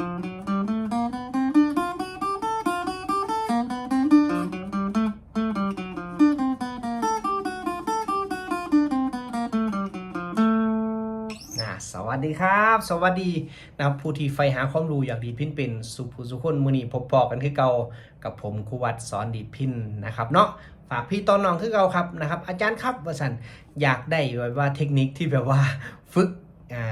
อ่าสวัสดีครับ สวัสดีนะครับผู้ที่ใฝ่หาความรู้อยากดีพินเป็นสุภูสุคนมือนีพบปอกันคือเก่ากับผมครูวัดสอนดีพินนะครับเนาะฝากพี่ตอนน้องคือเก่าครับนะครับ อาจารย์ครับว่าสันอยากได้แบบว่าเทคนิคที่แบบว่า ฝึก อ่า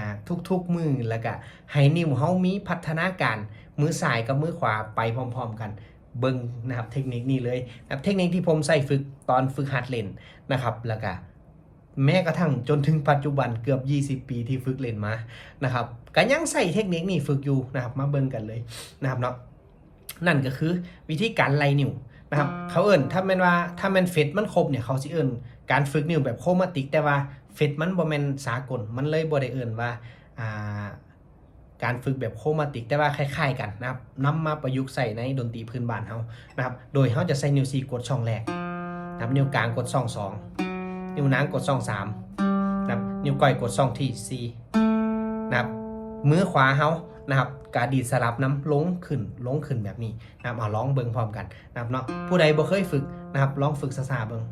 ทุกๆมือแล้วก็ให้นิ้วเฮามีพัฒนาการมือซ้ายกับมือขวาไปพร้อม ๆ กันเบิ่งนะครับเทคนิคนี้เลยนะครับเทคนิคที่ผมใส่ฝึกตอนฝึกหัดเล่นนะครับแล้วก็แม้กระทั่งจนถึงปัจจุบันเกือบ 20 ปีที่ฝึกเล่นมานะครับก็ยังใส่เทคนิคนี้ฝึกอยู่นะครับมาเบิ่งกันเลยนะครับเนาะนั่นก็คือวิธีการไล่นิ้วนะครับเขาเอิ่นถ้าแม่นว่าถ้าแม่นเฟดมันครบเนี่ยเขาสิเอิ่นการฝึกนิ้วแบบโครมาติกแต่ว่าเฟดมันบ่แม่นสากล มันเลยบ่ได้เอิ่นว่าการฝึกแบบโคมาติกแต่ว่าคล้ายๆกันนะครับนำมาประยุกต์ใส่ในดนตรีพื้นบ้านเฮานะครับ โดยเฮาจะใส่นิ้ว4กดช่องแรกนะครับนิ้วกลางกดช่องสองนิ้วนางกดช่องสามนะครับนิ้วก้อยกดช่องที่สี่นะครับมือขวาเฮานะครับกาดีดสลับน้ำลงขึ้นลงขึ้นแบบนี้นะครับเอาลองเบิ่งพร้อมกันนะครับเนาะผู้ใดบ่เคยฝึกนะครับลองฝึกซาๆเบิ่ง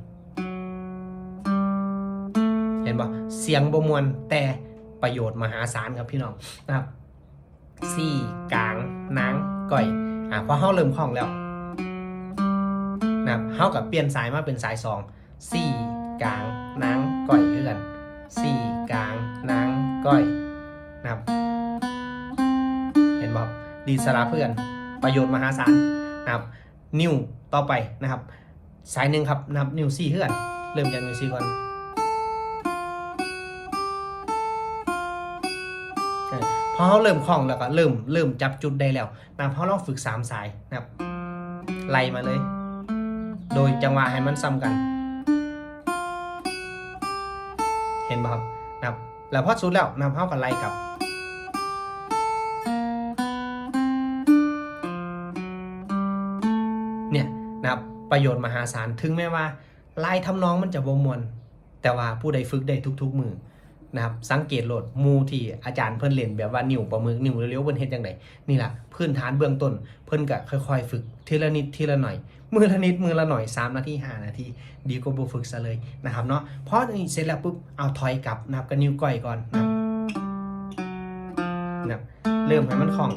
เห็นบ่เสียงบ่มวนแต่ประโยชน์มหาศาลครับพี่น้องนะครับสี่กลางนางก้อยอะพอเฮาเริ่มคล่องแล้วนะครับเฮากับเปลี่ยนสายมาเป็นสายสองสี่กลางนางก้อยคือกันสี่กลางนางก้อยนะครับเห็นบอกดีสระเพื่อนประโยชน์มหาศาลนะครับนิ้วต่อไปนะครับ สายหนึ่งครับนะครับนิ้วสี่เพื่อน เริ่มจากนิ้วสี่ก่อน พอเขาเริ่มคล่องแล้วก็เริ่มเริ่มจับจุดได้แล้วนะเพราะเราฝึกสามสายนะครับไล่มาเลย โดยจังหวะให้มันซ้ำกัน เห็นป่ะครับนะครับแล้วพอสุดแล้วนะเขากันไล่กลับเนี่ยนะครับประโยชน์มหาศาลถึงแม้ว่าลายทำนองมันจะบมวน แต่ว่าผู้ใดฝึกได้ทุก ๆ มือ นะครับสังเกตโหลดมูที่อาจารย์เพิ่นเล่นแบบว่านิ้วประมือนิ้วเลี้ยวเพิ่นเฮ็ดจังไดนี่ล่ะพื้นฐานเบื้องต้น เพิ่นก็ค่อยๆ ฝึกทีละนิดทีละหน่อยมือละนิดมือละหน่อย 3 นาที5นาที ดีกว่าบ่ฝึกซะเลยนะครับเนาะพอเสร็จแล้วปุ๊บเอาถอยกลับนับกับนิ้วก้อยก่อนนะครับนะครับเริ่มให้มันคล่อง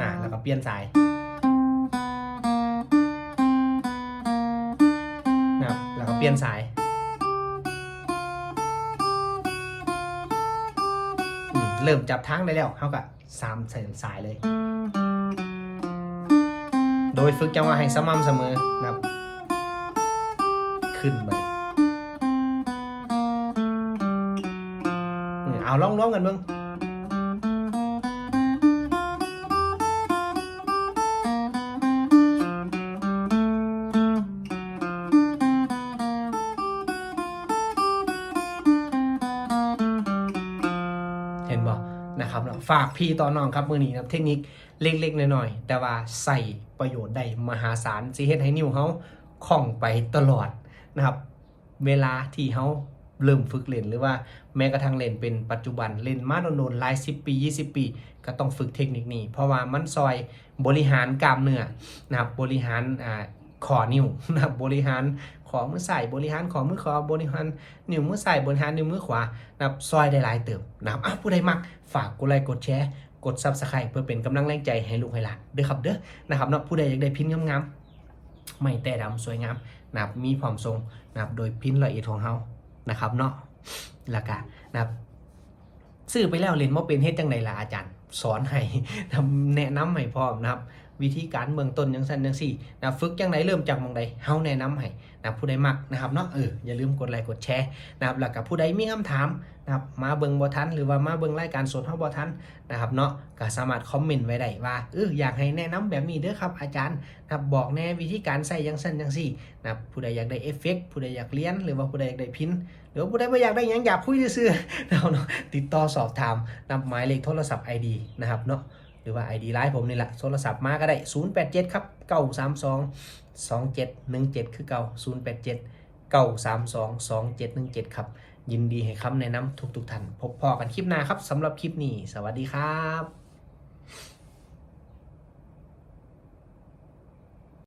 อ่าแล้วก็เปลี่ยนสายนะครับแล้วก็เปลี่ยนสาย เริ่มจับทางได้แล้วเขาก็สามเส้นสายเลย โดยฝึกจังหวะให้สม่ำเสมอนะครับ ขึ้นไปเอาลองร้องกันเบ้าง ฝากพี่ต่อน้องครับมือนี้นะครับเทคนิคเล็กๆน้อยๆแต่ว่าใส่ประโยชน์ได้มหาศาลสิเฮ็ดให้นิ้วเฮาคล่องไปตลอดนะครับ เวลาที่เฮาเริ่มฝึกเล่นหรือว่าแม้กระทั่งเล่นเป็นปัจจุบันเล่นมาโดนหลาย10ปี 20 ปี ก็ต้องฝึกเทคนิคนี้ เพราะว่ามันซอยบริหารกล้ามเนื้อนะครับบริหารอ่า ขอนิ้วนะครับบริหารขอมือใส่บริหารขอมือขอบริหารนิ้วมือใส่บริหารนิ้วมือขวานะครับซอยได้หลายเติบนะครับอะผู้ใดมักฝากกดไลค์กดแชร์กด Subscribe เพื่อเป็นกำลังแรงใจให้ลูกให้หลานเด้อครับเด้อนะครับเนาะผู้ใดอยากได้พินงามๆไม่แต่ดำสวยงามนะครับมีความทรงนะครับโดยพินละเอียดของเฮานะครับเนาะแล้วก็นะครับซื้อไปแล้วเรียนว่าเป็นเฮ็ดจังไดล่ะอาจารย์ สอนให้แนะนำให้พร้อมนะครับ วิธีการเบื้องต้นยังสั้นยังสี่นะฝึกจังไดเริ่มจากมองใดเฮาแนะนำให้นะผู้ใดมักนะครับเนาะเอออย่าลืมกดไลค์กดแชร์นะครับแล้วก็ผู้ใดมีคำถามนะครับมาเบิ่งบ่ทันหรือว่ามาเบิ่งรายการสดเฮาบ่ทันนะครับเนาะก็สามารถคอมเมนต์ไว้ได้ว่าเอออยากให้แนะนำแบบนี้เด้อครับอาจารย์นะครับบอกแน่วิธีการใส่ยังสั้นยังสี่นะผู้ใดอยากได้เอฟเฟกต์ผู้ใดอยากเรียนหรือว่าผู้ใดอยากได้พินหรือว่าผู้ใดไม่อยากได้ยังอยากคุยซื่อๆเราเนาะติดต่อสอบถามนำหมายเลขโทรศัพท์ ID นะครับเนาะ หรือว่า ID ไลน์ผมนี่แหละโทรศัพท์มาก็ได้ 087 ครับ 932 2717 คือเก่า 087 932 2717 ครับ ยินดีให้คำแนะนำทุกๆท่าน พบพอกันคลิปหน้าครับสำหรับคลิปนี้ สวัสดีครับ